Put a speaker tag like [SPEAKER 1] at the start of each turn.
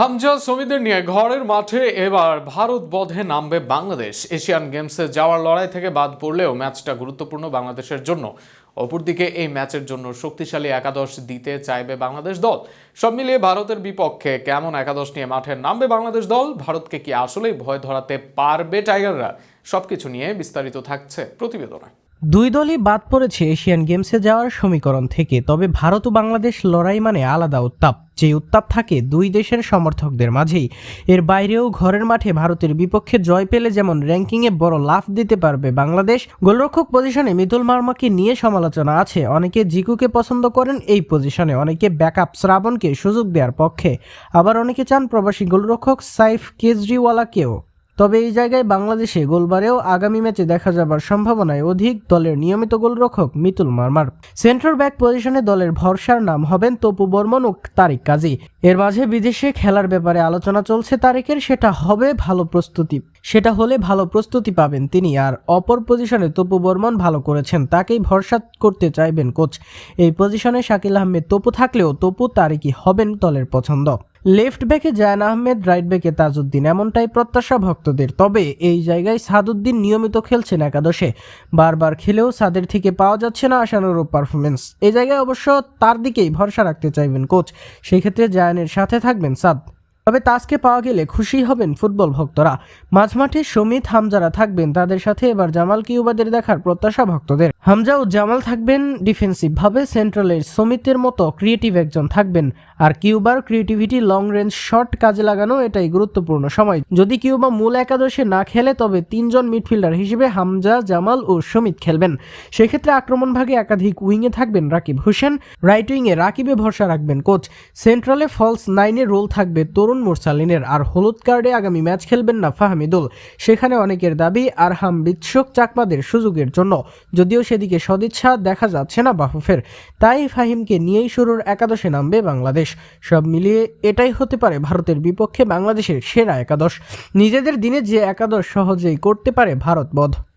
[SPEAKER 1] হামজা সমিদের নিয়ে ঘরের মাঠে এবার ভারত বধে নামবে বাংলাদেশ। এশিয়ান গেমসে যাওয়ার লড়াই থেকে বাদ পড়লেও ম্যাচটা গুরুত্বপূর্ণ বাংলাদেশের জন্য। অপরদিকে এই ম্যাচের জন্য শক্তিশালী একাদশ দিতে চাইবে বাংলাদেশ দল। সব মিলিয়ে ভারতের বিপক্ষে কেমন একাদশ নিয়ে মাঠে নামবে বাংলাদেশ দল, ভারতকে কি আসলেই ভয় ধরাতে পারবে টাইগাররা? সবকিছু নিয়ে বিস্তারিত থাকছে প্রতিবেদনে।
[SPEAKER 2] দুই দলই বাদ পড়েছে এশিয়ান গেমসে যাওয়ার সমীকরণ থেকে, তবে ভারত ও বাংলাদেশ লড়াই মানে আলাদা উত্তাপ। যে উত্তাপ থাকে দুই দেশের সমর্থকদের মাঝেই। এর বাইরেও ঘরের মাঠে ভারতের বিপক্ষে জয় পেলে যেমন র্যাঙ্কিংয়ে বড় লাফ দিতে পারবে বাংলাদেশ, গোলরক্ষক পজিশনে মিতুল মার্মাকে নিয়ে সমালোচনা আছে। অনেকে জিকুকে পছন্দ করেন, এই পজিশনে অনেকে ব্যাকআপ শ্রাবণকে সুযোগ দেওয়ার পক্ষে। আবার অনেকে চান প্রবাসী গোলরক্ষক সাইফ কেজরিওয়ালাকেও। তবে এই জায়গায় বাংলাদেশে গোলবারেও আগামী ম্যাচে দেখা যাবার সম্ভাবনায় অধিক দলের নিয়মিত গোলরক্ষক মিতুল মার্মার। সেন্টার ব্যাক পজিশনে দলের ভরসার নাম হবেন তপু বর্মন ও তারিক কাজী। এর মাঝে বিদেশে খেলার ব্যাপারে আলোচনা চলছে তারিকের সেটা হবে ভালো প্রস্তুতি। সেটা হলে ভালো প্রস্তুতি পাবেন তিনি, আর অপর পজিশনে তপু বর্মন ভালো করেছেন, তাকেই ভরসা করতে চাইবেন কোচ। এই পজিশনে শাকিল আহমেদ তপু থাকলেও তপু তারিকই হবেন দলের পছন্দ। লেফট ব্যাকে জায়ান আহমেদ, রাইট ব্যাকে তাজউদ্দিন। এমনটাই প্রত্যাশা ভক্তদের। তবে এই জায়গায় সাদউদ্দিন নিয়মিত খেলছেন একাদশে। বারবার খেলেও সাদের থেকে পাওয়া যাচ্ছে না আশানুরূপ পারফরমেন্স এই জায়গায় অবশ্য তার দিকেই ভরসা রাখতে চাইবেন কোচ। সেক্ষেত্রে জায়ানের সাথে থাকবেন সাদ। তবে তাজকে পাওয়া গেলে খুশি হবেন ফুটবল ভক্তরা। মাঝমাঠে সমিত হামজারা থাকবেন তাদের সাথে, এবার জামাল কিউবাদের দেখার প্রত্যাশা ভক্তদের। হামজা ও জামাল থাকবেন ডিফেন্সিভ ভাবে সেন্ট্রালের সমিতের মতো ক্রিয়েটিভ একজন থাকবেন। আর কিউবার ক্রিয়েটিভিটি লং রেঞ্জ শট কাজে লাগানো এটাই গুরুত্বপূর্ণ সময়। যদি কিউবা মূল একাদশে না খেলে, তবে তিনজন মিডফিল্ডার হিসেবে হামজা, জামাল ও সমিত খেলবেন। সেক্ষেত্রে আক্রমণ ভাগে একাধিক উইংয়ে থাকবেন রাকিব হোসেন। রাইট উইংয়ে রাকিবে ভরসা রাখবেন কোচ। সেন্ট্রালে ফলস নাইনে রোল থাকবে তরুণ মুরসালিনের আর হলুদ কার্ডে আগামী ম্যাচ খেলবেন না ফাহমিদুল। সেখানে অনেকের দাবি, আরহাম বিৎসক চাকমাদের সুযোগের জন্য। যদিও সেদিকে সদিচ্ছা দেখা যাচ্ছে না বাফুফের। তাই ফাহিমকে নিয়েই শুরুর একাদশে নামবে বাংলাদেশ। সব মিলিয়ে এটাই হতে পারে ভারতের বিপক্ষে বাংলাদেশের সেরা একাদশ। নিজেদের দিনে যে একাদশ সহজেই করতে পারে ভারত বধ।